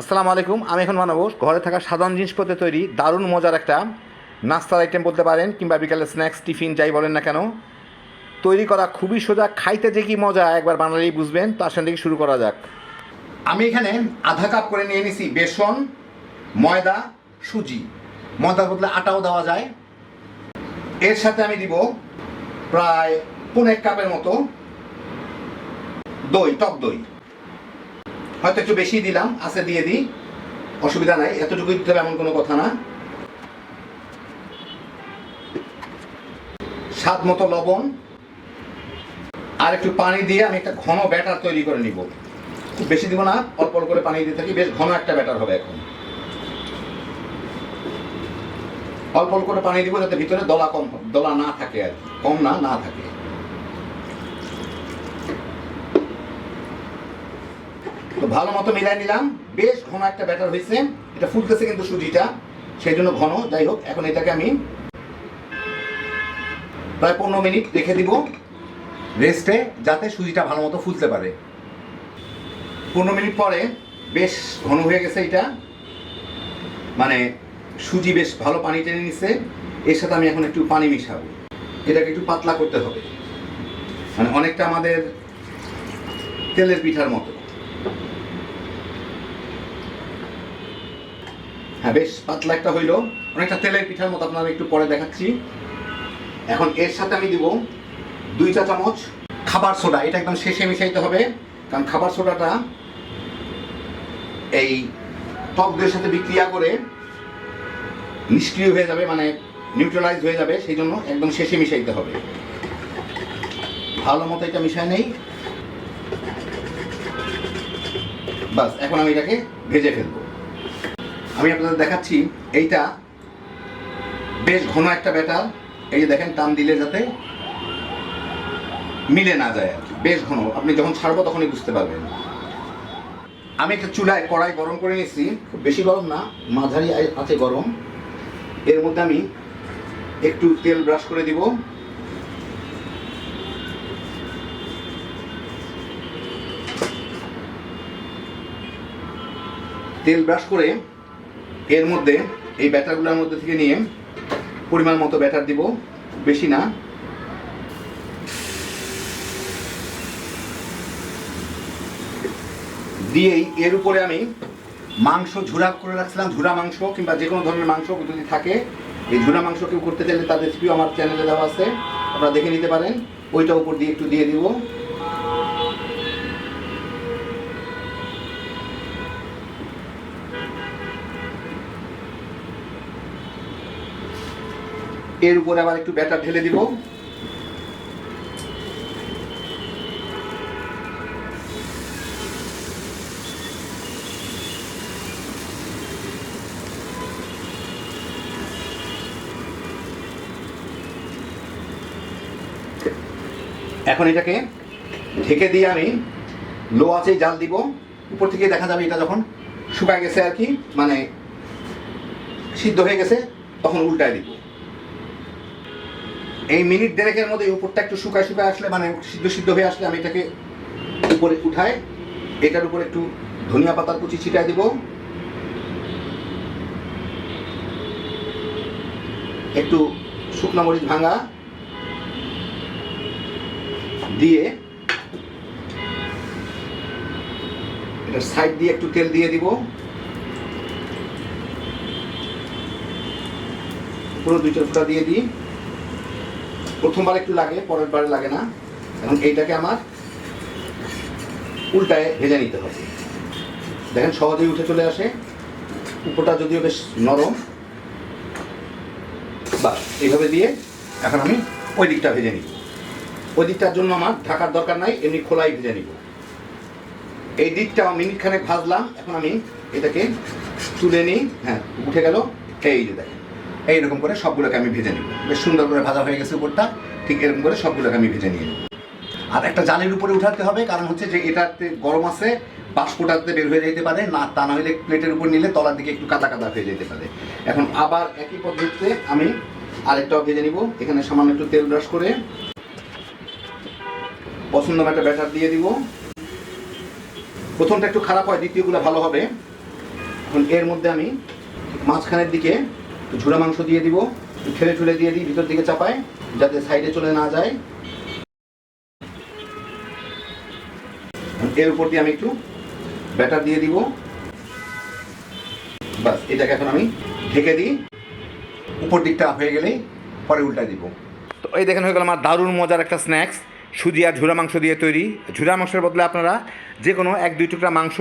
আসসালামু আলাইকুম, আমি এখন বানাবো ঘরে থাকা সাধারণ জিনিসপত্রে তৈরি, দারুণ মজার একটা নাস্তার আইটেম বলতে পারেন কিংবা বিকালে স্ন্যাক্স টিফিন যাই বলেন না কেন। তৈরি করা খুবই সোজা, খাইতে যে কি মজা, একবার বানালেই বুঝবেন। তো আসেন থেকে শুরু করা যাক। আমি এখানে আধা কাপ করে নিয়ে নিছি বেসন, ময়দা, সুজি। ময়দার বদলে আটাও দেওয়া যায়। এর সাথে আমি দিব প্রায় পনেরো কাপের মতো দই, টক দই। হয়তো একটু বেশি দিলাম, আছে দিয়ে দিই, অসুবিধা নাই এতটুকু দিতে হবে এমন কোনো কথা না। স্বাদ মতো লবণ, আর একটু পানি দিয়ে আমি একটা ঘন ব্যাটার তৈরি করে নিব। বেশি দিব না, অল্প অল্প করে পানি দিয়ে থাকি, বেশ ঘন একটা ব্যাটার হবে এখন। অল্প অল্প করে পানি দিব যাতে ভিতরে দলা কম, দলা না থাকে আর কম না না থাকে। ভালো মতো মিলাই নিলাম। বেশ ঘন একটা ব্যাটার হয়েছে। এটা ফুলতেছে কিন্তু সুজিটা। সেই জন্য ঘন। যাই হোক, এখন এটাকে আমি প্রায় পনেরো মিনিট রেখে দিব। রেস্টে যাতে সুজিটা ভালো মতো ফুলতে পারে। পনেরো মিনিট পরে বেশ ঘন হয়ে গেছে এটা। মানে সুজি বেশ ভালো পানি টেনে নিচ্ছে এর সাথে আমি এখন একটু পানি মিশাবো। এটাকে একটু পাতলা করতে হবে। মানে অনেকটা আমাদের তেলের পিঠার মতো। হ্যাঁ বেশ পাতলা একটা হইল। অনেকটা তেলের পিঠার মতো আপনারা একটু পরে দেখাচ্ছি। এখন এর সাথে আমি দিব দুই চা চামচ খাবার সোডা। এটা একদম শেষে মিশাইতে হবে, কারণ খাবার সোডাটা এই টক দইয়ের সাথে বিক্রিয়া করে নিষ্ক্রিয় হয়ে যাবে মানে নিউট্রালাইজ হয়ে যাবে, সেই জন্য একদম শেষে মিশাইতে হবে। ভালো মতো এটা মিশাই নেই। বাস, এখন আমি এটাকে ভেজে ফেলব। আমি আপনাদের দেখাচ্ছি, এইটা বেশ ঘন একটা ব্যাটার। এই যে দেখেন, টান দিলে যাতে মিলে না যায় আর কি। বেশ ঘন। আপনি যখন ছাড়বো তখনই বুঝতে পারবেন। আমি একটা চুলায় কড়াই গরম করে নিয়েছি। খুব বেশি গরম না, মাঝারি আছে গরম। এর মধ্যে আমি একটু তেল ব্রাশ করে দিব। তেল ব্রাশ করে এর মধ্যে এই ব্যাটারগুলোর মধ্যে থেকে নিয়ে পরিমাণ মতো ব্যাটার দিব, বেশি না। দিয়েই এর উপরে আমি মাংস ঝুরা করে রাখছিলাম, ঝুরা মাংস কিংবা যে কোনো ধরনের মাংস যদি থাকে, এই ঝুরা মাংস কেউ করতে চাইলে তার রেসিপিও আমার চ্যানেলে দেওয়া আছে, আপনারা দেখে নিতে পারেন। ওইটা উপর দিয়ে একটু দিয়ে দিব। এর উপরে আবার একটু ব্যাটার ঢেলে দিব। এখন এটাকে ঢেকে দিয়ে আমি লো আছে জাল দিব। উপর থেকে দেখা যাবে এটা যখন শুকায় গেছে আর কি মানে সিদ্ধ হয়ে গেছে, তখন উল্টায় দিব। এই মিনিট দেড়েকের মধ্যে উপরটা একটু শুকায় শুকায় আসলে মানে সিদ্ধ সিদ্ধ হয়ে আসলে আমি এটাকে উপরে উঠায় এটার উপরে একটু ধনিয়া পাতার কুচি ছিটায় দিব। একটু শুকনো মরিচ ভাঙা দিয়ে এটার সাইড দিয়ে একটু তেল দিয়ে দিব। পুরো দুই চার ফোঁটা দিয়ে দিই। প্রথমবার একটু লাগে পরের বারে লাগে না। এখন এইটাকে আমার উল্টায় ভেজে নিতে হবে। দেখেন সহজেই উঠে চলে আসে। উপরটা যদিও বেশ নরম, বাস, এইভাবে দিয়ে এখন আমি ওই দিকটা ভেজে নিব। ওই দিকটার জন্য আমার ঢাকার দরকার নাই, এমনি খোলাই ভেজে নিব। এই দিকটা মিনিট খানেক ভাজলাম, এখন আমি এটাকে তুলে নিই। হ্যাঁ উঠে গেল। এই যে দেখেন। এইরকম করে সবগুলোকে আমি ভেজে নিব। বেশ সুন্দর করে ভাজা হয়ে গেছে উপরটা, ঠিক এরকম করে সবগুলোকে আমি ভেজে নিয়ে আর একটা জালের উপরে উঠাতে হবে, কারণ হচ্ছে যে এটাতে গরম আছে, বাষ্পটাতে বের হয়ে যেতে পারে, না, তা না হলে প্লেটের উপর নিলে তলার দিকে একটু কাদা কাদা হয়ে যেতে পারে। এখন আবার একই পদ্ধতিতে আমি আরেকটাও ভেজে নিব। এখানে সামান্য একটু তেল ব্রাশ করে পছন্দ মতো একটা ব্যাটার দিয়ে দিব। প্রথমটা একটু খারাপ হয়, দ্বিতীয়গুলো ভালো হবে। এখন এর মধ্যে আমি মাঝখানের দিকে ঝুড়া মাংস দিয়ে দিব ঠেলে ঠুলে দিয়ে দিই, ভিতর দিকে চাপায়, যাতে সাইডে চলে না যায়। এর উপর দিয়ে আমি একটু ব্যাটার দিয়ে দিব। বাস, এটাকে এখন আমি ঢেকে দিই। উপর দিকটা হয়ে গেলেই পরে উল্টা দিব। তো এই দেখেন হয়ে গেল আমার দারুণ মজার একটা স্ন্যাক্স সুজি আর ঝুরা মাংস দিয়ে তৈরি। ঝুরা মাংসের বদলে আপনারা যে কোনো এক দুই টুকরা মাংস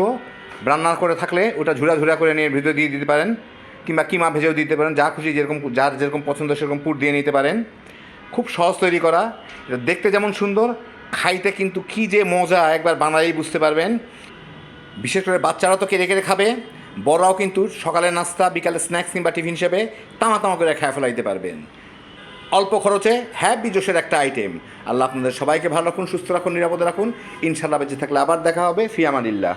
রান্না করে থাকলে ওটা ঝুরা ঝুরা করে নিয়ে ভিতরে দিয়ে দিতে পারেন। কিংবা কিমা ভেজেও দিতে পারেন, যা খুশি যেরকম, যার যেরকম পছন্দ সেরকম পুর দিয়ে নিতে পারেন। খুব সহজ তৈরি করা দেখতে যেমন সুন্দর, খাইতে কিন্তু কী যে মজা, একবার বানালেই বুঝতে পারবেন। বিশেষ করে বাচ্চারা তো কেড়ে কেড়ে খাবে, বড়রাও কিন্তু সকালের নাস্তা, বিকালে স্ন্যাক্স কিংবা টিফিন হিসেবে তামা তামা করে খেয়ে ফেলাইতে পারবেন। অল্প খরচে হ্যাপি জোশের একটা আইটেম। আল্লাহ আপনাদের সবাইকে ভালো রাখুন, সুস্থ রাখুন, নিরাপদে রাখুন। ইনশাল্লাহ বেঁচে থাকলে আবার দেখা হবে। ফিয়ামানিল্লাহ।